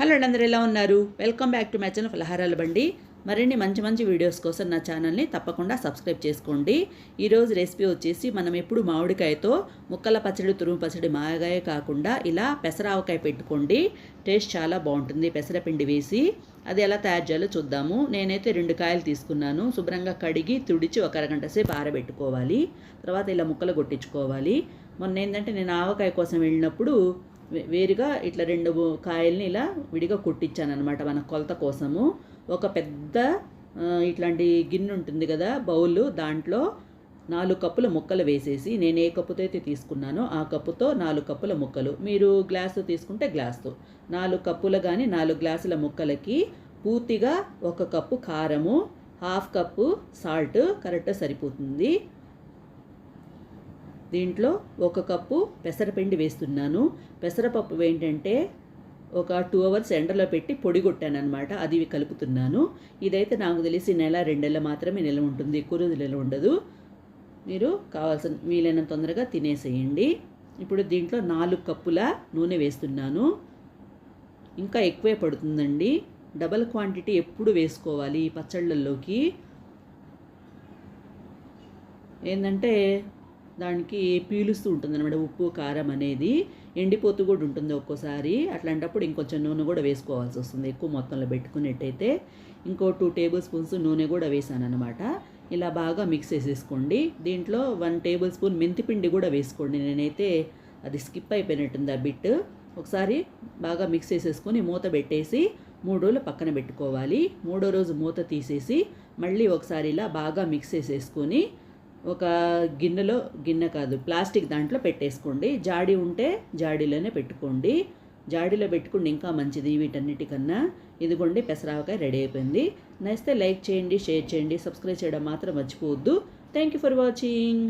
Hello అండి అందరూ ఎలా ఉన్నారు? Welcome back to my channel ఫలహారాల బండి మరిన్ని మంచి మంచి వీడియోస్ కోసం నా ఛానల్ని తప్పకుండా సబ్స్క్రైబ్ చేసుకోండి. ఈరోజు రెసిపీ వచ్చేసి మనం ఎప్పుడు మామిడికాయతో ముక్కల పచ్చడి తురుము పచ్చడి మాగాయ కాకుండా ఇలా పెసరావకాయ పెట్టుకోండి. టేస్ట్ చాలా బాగుంటుంది. పెసరపిండి వేసి అది ఎలా తయారు చేయాలో చూద్దాము. నేనైతే రెండు కాయలు తీసుకున్నాను. శుభ్రంగా కడిగి తుడిచి ఒక అరగంట సేపు ఆరబెట్టుకోవాలి. తర్వాత ఇలా ముక్కలు కొట్టించుకోవాలి. మొన్న ఏంటంటే నేను ఆవకాయ కోసం వెళ్ళినప్పుడు వేరుగా ఇట్లా రెండు కాయల్ని ఇలా విడిగా కొట్టించాను అనమాట మన కొలత కోసము. ఒక పెద్ద ఇట్లాంటి గిన్నె ఉంటుంది కదా బౌల్ దాంట్లో నాలుగు కప్పుల ముక్కలు వేసేసి నేను ఏ కప్పుతో అయితే తీసుకున్నానో ఆ కప్పుతో నాలుగు కప్పుల ముక్కలు. మీరు గ్లాసు తీసుకుంటే గ్లాసు. నాలుగు కప్పులు కానీ నాలుగు గ్లాసుల ముక్కలకి పూర్తిగా ఒక కప్పు కారము హాఫ్ కప్పు సాల్ట్ కరెక్ట్గా సరిపోతుంది. దీంట్లో ఒక కప్పు పెసరపిండి వేస్తున్నాను. పెసరపప్పు ఏంటంటే ఒక టూ అవర్స్ ఎండలో పెట్టి పొడి కొట్టానమాట అది కలుపుతున్నాను. ఇదైతే నాకు తెలిసి నెల రెండేళ్ళ మాత్రమే నిల్వ ఉంటుంది. ఎక్కువ రోజులు నిల్వ ఉండదు. మీరు కావాల్సిన వీలైన తొందరగా తినేసేయండి. ఇప్పుడు దీంట్లో నాలుగు కప్పుల నూనె వేస్తున్నాను. ఇంకా ఎక్కువే పడుతుందండి. డబల్ క్వాంటిటీ ఎప్పుడు వేసుకోవాలి ఈ పచ్చళ్ళల్లోకి? ఏంటంటే దానికి పీలుస్తూ ఉంటుంది అనమాట ఉప్పు కారం అనేది ఎండిపోతూ కూడా ఉంటుంది ఒక్కోసారి. అట్లాంటప్పుడు ఇంకొంచెం నూనె కూడా వేసుకోవాల్సి వస్తుంది. ఎక్కువ మొత్తంలో పెట్టుకున్నట్టయితే ఇంకో టూ టేబుల్ స్పూన్స్ నూనె కూడా వేసాను అనమాట ఇలా బాగా మిక్స్ చేసేసుకోండి. దీంట్లో వన్ టేబుల్ స్పూన్ మెంతిపిండి కూడా వేసుకోండి. నేనైతే అది స్కిప్ అయిపోయినట్టుంది ఆ బిట్. ఒకసారి బాగా మిక్స్ చేసేసుకొని మూత పెట్టేసి మూడు రోజులు పక్కన పెట్టుకోవాలి. మూడో రోజు మూత తీసేసి మళ్ళీ ఒకసారి ఇలా బాగా మిక్స్ చేసేసుకొని ఒక గిన్నెలో గిన్నె కాదు ప్లాస్టిక్ దాంట్లో పెట్టేసుకోండి. జాడి ఉంటే జాడీలోనే పెట్టుకోండి. జాడీలో పెట్టుకుంటే ఇంకా మంచిది వీటన్నిటికన్నా. ఇదిగోండి పెసరావకాయ రెడీ అయిపోయింది. నచ్చితే లైక్ చేయండి షేర్ చేయండి సబ్స్క్రైబ్ చేయడం మాత్రం మర్చిపోవద్దు. Thank you for watching.